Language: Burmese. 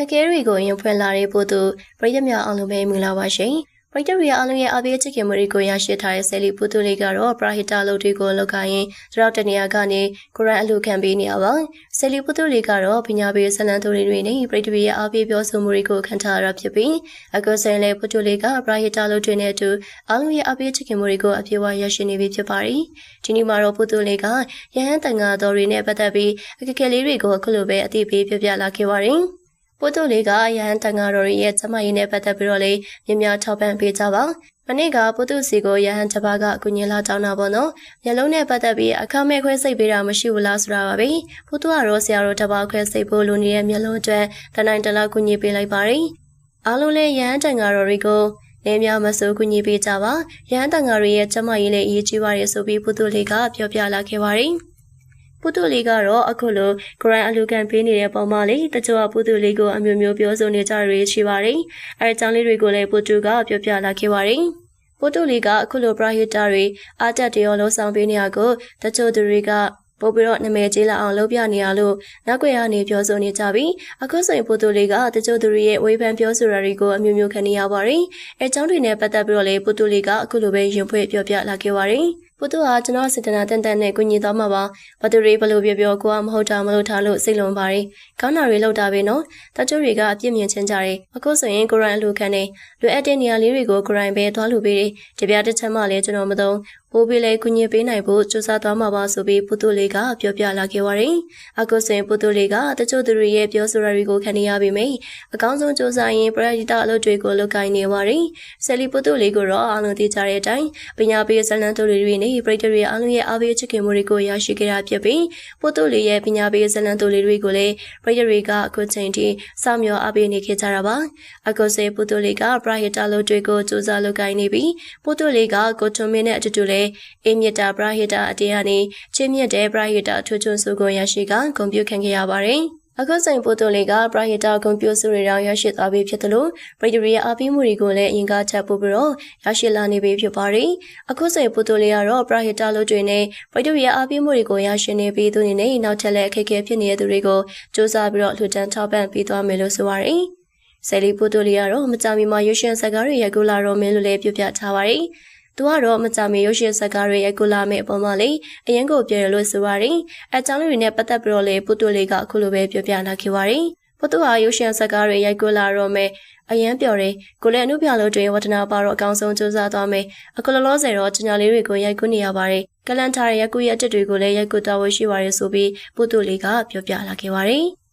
ခက်ခဲတွေကိုရင်ဖွင့်လာတဲ့ပို့သူပရိသတ်များအောင်လုံးပဲမင်္ဂလာပါရှင်ပရိသတ်တွေအားလုံးရဲ့အားပေးချစ်ခင်မှုတွေကိုရရှိထားတဲ့ဆယ်လီပို့သူလေးကတော့ပရာဟိတလုပ်တွေကိုလုပ်ကိုင်းရင်တရောက်တနေရာကနေကိုရန်အလူခံပေးနေရပါဆယ်လီပို့သူလေးကတော့ပညာပေးဆလန်သူတွေနဲ့ပရိသတ်တွေရဲ့အားပေးပြောဆိုမှုတွေကိုခံထားရဖြစ်ပြီးအခုဆိုင်လေပို့သူလေးကပရာဟိတလုပ်တွေနဲ့အတူအားလုံးရဲ့အားပေးချစ်ခင်မှုတွေကိုအပြည့်အဝရရှိနေပြီဖြစ်ပါတယ်ဒီနေ့မှာတော့ပို့သူလေးကရဟန်းတန်ဃာတော်တွေနဲ့ပတ်သက်ပြီးအခက်အခဲလေးတွေကိုအခုလိုပဲအသိပေးပြပြလာခဲ့ပါတယ် ပို့တိုလေးကရဟန်းတန်ဃာတော်တွေရဲ့ကျမကြီးနဲ့ပတ်သက်ပြီးတော့လေမြင်များထောက်ပံ့ပေးကြပါမနေ့ကပို့တိုစီကိုရဟန်းတစ်ပါးကအကူညီလာတောင်းတာပေါ့နော်မျက်လုံးနဲ့ပတ်သက်ပြီးအခမဲ့ခွဲစိတ်ပေးတာမရှိဘူးလားဆိုတာပါပဲပို့တိုကတော့ဆရာတော်တစ်ပါးခွဲစိတ်ဖို့လိုနေတဲ့မျက်လုံးအတွက်တနိုင်တလောက်ကူညီပေးလိုက်ပါတယ်အားလုံးလည်းရဟန်းတန်ဃာတော်တွေကိုနေများမစိုးကူညီပေးကြပါရဟန်းတန်ဃာတွေရဲ့ကျမကြီးလည်းအရေးကြီးပါတယ်ဆိုပြီးပို့တိုလေးကပြောပြလာခဲ့ပါတယ် ပုတုလေးကတော့အခုလိုဂရန်အလူကန်ပေးနေတဲ့ပုံမှန်လေးတချို့ကပုတုလေးကိုအမျိုးမျိုးပြောဆိုနေကြရရှိပါတယ်။အဲအကြောင်းလေးတွေကိုလည်းပုတုကပြောပြလာခဲ့ပါတယ်။ပုတုလေးကအခုလိုပရဟိတတွေအာတက်တရောလုံးဆောင်ပေးနေရကိုတချို့သူတွေကပို့ပြီးတော့နာမည်ကြီးလာအောင်လုပ်ပြနေရလို့နောက်ွယ်ကနေပြောဆိုနေကြပြီးအခုဆိုရင်ပို့သူလေးကတချို့သူတွေရဲ့ဝေဖန်ပြောဆိုတာတွေကိုအမျိုးမျိုးခံနေရပါတယ်။အဲအကြောင်းတွေနဲ့ပတ်သက်ပြီးတော့လေပို့သူလေးကအခုလိုပဲရင်ဖွင့်ပြောပြလာခဲ့ပါတယ်။ ပုတူဟာကျွန်တော်စေတနာတန်တန်နဲ့ကုညီသွားမှာပါဘသူတွေဘလို့ပြောပြောကိုကမဟုတ်တာမလို့ထားလို့စိတ်လွန်ပါတယ်ကောင်းတာတွေလောက်တာပဲနော်တချို့တွေကအပြစ်မြင်ချင်းကြတယ်အခုဆိုရင်ကိုရိုင်းအလူခံနေလွယ်အပ်တဲ့နေရာလေးတွေကိုကိုရိုင်းပဲသွားလူပေးတယ်တပြားတစ်ချက်မှလည်းကျွန်တော်မသုံးပိုးပေးလဲကုညီပေးနိုင်ဖို့စူးစမ်းသွားမှာပါဆိုပြီးပုတူလေးကပြောပြလာခဲ့ပါတယ်အခုဆိုရင်ပုတူလေးကတချို့သူတွေရဲ့ပြောဆိုရတွေကိုခံနေရပြီမေအကောင်းဆုံးစူးစမ်းရင်ပရိသတ်အလုပ်တွေကိုလုပ်ကိုင်နေပါတယ်ဆယ်လီပုတူလေးကိုတော့အားလုံးသိကြတဲ့အတိုင်းပညာပေးဇလန်တို့တွေနဲ့ပရိသတ်တွေအားလုံးရဲ့အားပေးချစ်ခင်မှုတွေကိုရရှိခဲ့တာဖြစ်ပြီးပုတူလေးရဲ့ပညာပေးဇလန်တို့တွေကိုလည်းပရိသတ်တွေကအခုချိန်ထိစောင့်မျှော်အားပေးနေခဲ့ကြတာပါအခုစေပုတူလေးကပရိသတ်အလုပ်တွေကိုစူးစမ်းလုပ်ကိုင်နေပြီးပုတူလေးကကိုထွန်မင်းနဲ့အတူတူလည်းအေးမြတ်တာပရိသတ်အတရားနဲ့ချင်းမြတ်တဲ့ပရိသတ်ထွချွန်းစုကိုရရှိကဂုဏ်ပြုခံခဲ့ရပါတယ်အခုဆိုင်ပိုတိုလေးကပရဟိတကွန်ပျူတာတွေတောင်ရရှိသွားပြီဖြစ်တယ်လို့ပရိဒရီအပေးမှုတွေကိုလည်းအရင်ကချက်ပို့ပြီးတော့ရရှိလာနေပြီဖြစ်ပါတယ်။အခုဆိုင်ပိုတိုလေးကတော့ပရဟိတလို့တွေနဲ့ပရိဒရီအပေးမှုတွေကိုရရှိနေပြီးသူအနေနဲ့နောက်ထပ်လည်းအခက်အခဲဖြစ်နေတဲ့သူတွေကိုစ조사ပြီးတော့လှူဒန်းထောက်ပံ့ပေးသွားမယ်လို့ဆိုပါရယ်။ဆယ်လီပိုတိုလေးကတော့မကြမီမှာရွှေရှင်စကားတွေရိုက်ကူလာတော့မယ်လို့လည်းပြပြထားပါရယ်။ သူကတော့မကြမီရုပ်ရှင်ဇာတ်ကားတွေရိုက်ကူလာမယ့်အပေါ်မှာလေအရင်ကိုပြောရလို့ဆိုပါရင်အကြောင်းလေးတွေနဲ့ပတ်သက်ပြီးတော့လေပုတုလေးကအခုလိုပဲပြောပြလာခဲ့ပါတယ်ပုတုဟာရုပ်ရှင်ဇာတ်ကားတွေရိုက်ကူလာတော့မယ်အရန်ပြော်တယ်ကိုလည်းအမှုပြလို့တွင်ဝတ္တနာပါတော့အကောင်းဆုံးစူးစမ်းသွားမယ်အခုလောလောဆယ်တော့ကျညာလေးတွေကိုရိုက်ကူးနေရပါတယ်ကလန်ထားတဲ့ရက်ကူရဲ့အတက်တွေကိုလည်းရိုက်ကူးတော်ဝရှိပါရဆိုပြီးပုတုလေးကပြောပြလာခဲ့ပါတယ်